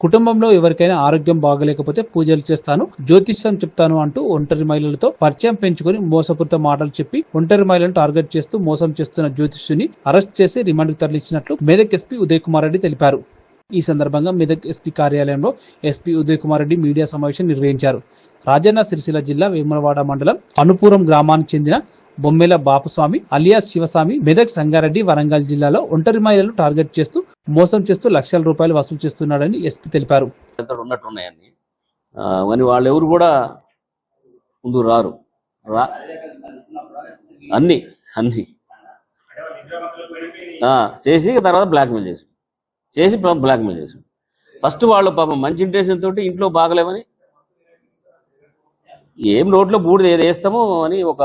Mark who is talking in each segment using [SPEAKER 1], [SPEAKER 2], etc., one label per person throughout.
[SPEAKER 1] కుటుంబంలో ఎవరికైనా ఆరోగ్యం బాగలేకపోతే పూజలు చేస్తాను జ్యోతిష్యం చెప్తాను అంటూ ఒంటరి మహిళలతో పరిచయం పెంచుకొని మోసపూరిత మాటలు చెప్పి ఒంటరి మహిళలను టార్గెట్ చేస్తూ మోసం చేస్తున్న జ్యోతిష్యుని అరెస్ట్ చేసి రిమాండ్కు తరలించినట్లు మెదక్ ఎస్పీ ఉదయ్ కుమార్ రెడ్డి తెలిపారు. ఈ సందర్భంగా మెదక్ ఎస్పీ కార్యాలయంలో ఎస్పీ ఉదయ్ కుమార్ రెడ్డి మీడియా సమావేశం నిర్వహించారు. రాజన్న సిరిసిల్ల జిల్లా వేములవాడ మండలం అనుపురం గ్రామానికి చెందిన బొమ్మెల బాపుస్వామి అలియాస్ శివస్వామి మెదక్ సంగారెడ్డి వరంగల్ జిల్లాలో ఒంటరి మహిళలు టార్గెట్ చేస్తూ మోసం చేస్తూ లక్షల రూపాయలు వసూలు చేస్తున్నాడని ఎస్పీ తెలిపారు.
[SPEAKER 2] ఇక్కడ మరి వాళ్ళు ఎవరు కూడా ముందు రారు. రా అన్ని అన్ని. చేసి తర్వాత బ్లాక్మెయిల్ చేసి చేసి బ్లాక్మెయిల్ చేసి ఫస్ట్ వాళ్ళు పాపం మంచి ఇంటెన్షన్ తోటి ఇంట్లో బాగలేమని ఏం రోడ్లో బూడిద ఏది వేస్తామో అని ఒక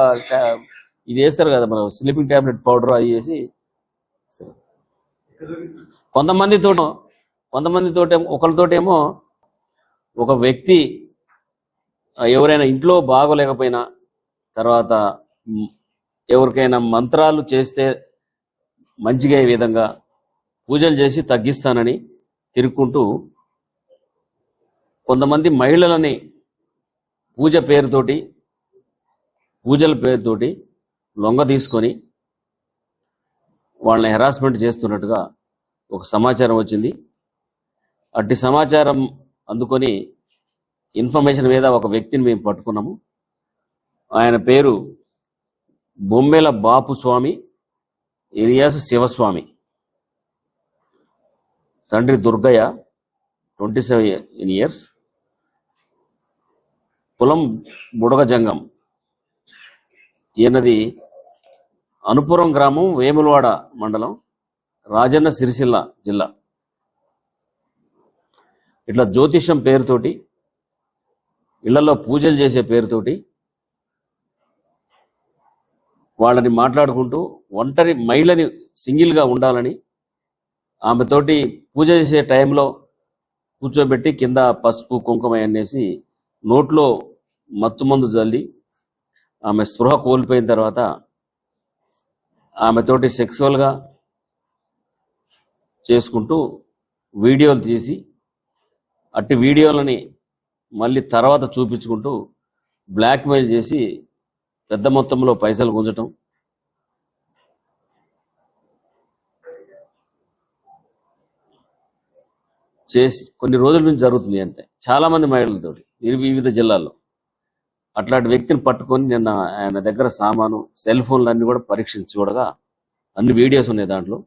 [SPEAKER 2] ఇది వేస్తారు కదా మనం స్లీపింగ్ టాబ్లెట్ పౌడర్ అది చేసి తోట కొంతమందితో కొంతమందితో ఒకరితోటేమో ఒక వ్యక్తి ఎవరైనా ఇంట్లో బాగోలేకపోయినా తర్వాత ఎవరికైనా మంత్రాలు చేస్తే మంచిగా అయ్యే విధంగా పూజలు చేసి తగ్గిస్తానని తిరుక్కుంటూ కొంతమంది మహిళలని పూజ పేరుతోటి పూజల పేరుతోటి లొంగ తీసుకొని వాళ్ళని హెరాస్మెంట్ చేస్తున్నట్టుగా ఒక సమాచారం వచ్చింది. అట్టి సమాచారం అందుకొని ఇన్ఫర్మేషన్ మీద ఒక వ్యక్తిని మేము పట్టుకున్నాము. ఆయన పేరు బొమ్మెల బాపు స్వామి ఇలియాస్ శివస్వామి. తండ్రి దుర్గయ్య ట్వంటీ సెవెన్ ఇయర్స్ కులం బుడగజంగం. ఈయనది అనుపురం గ్రామం వేములవాడ మండలం రాజన్న సిరిసిల్ల జిల్లా. ఇట్లా జ్యోతిషం పేరుతోటి ఇళ్ళలో పూజలు చేసే పేరుతోటి వాళ్ళని మాట్లాడుకుంటూ ఒంటరి మహిళని సింగిల్గా ఉండాలని ఆమెతోటి పూజ చేసే టైంలో కూర్చోబెట్టి కింద పసుపు కుంకుమ అనేసి నోట్లో మత్తు మందు జల్లి ఆమె స్పృహ కోల్పోయిన తర్వాత ఆమెతోటి సెక్సువల్గా చేసుకుంటూ వీడియోలు తీసి అట్టి వీడియోలని మళ్ళీ తర్వాత చూపించుకుంటూ బ్లాక్మెయిల్ చేసి పెద్ద మొత్తంలో పైసలు గుంజటం. చేసి కొన్ని రోజుల నుంచి జరుగుతుంది అంతే. చాలా మంది మహిళలతోటి వివిధ జిల్లాల్లో. అట్లాంటి వ్యక్తిని పట్టుకొని నిన్న ఆయన దగ్గర సామాను సెల్ ఫోన్లు అన్ని కూడా పరీక్షించి చూడగా అన్ని వీడియోస్ ఉన్నాయి దాంట్లో.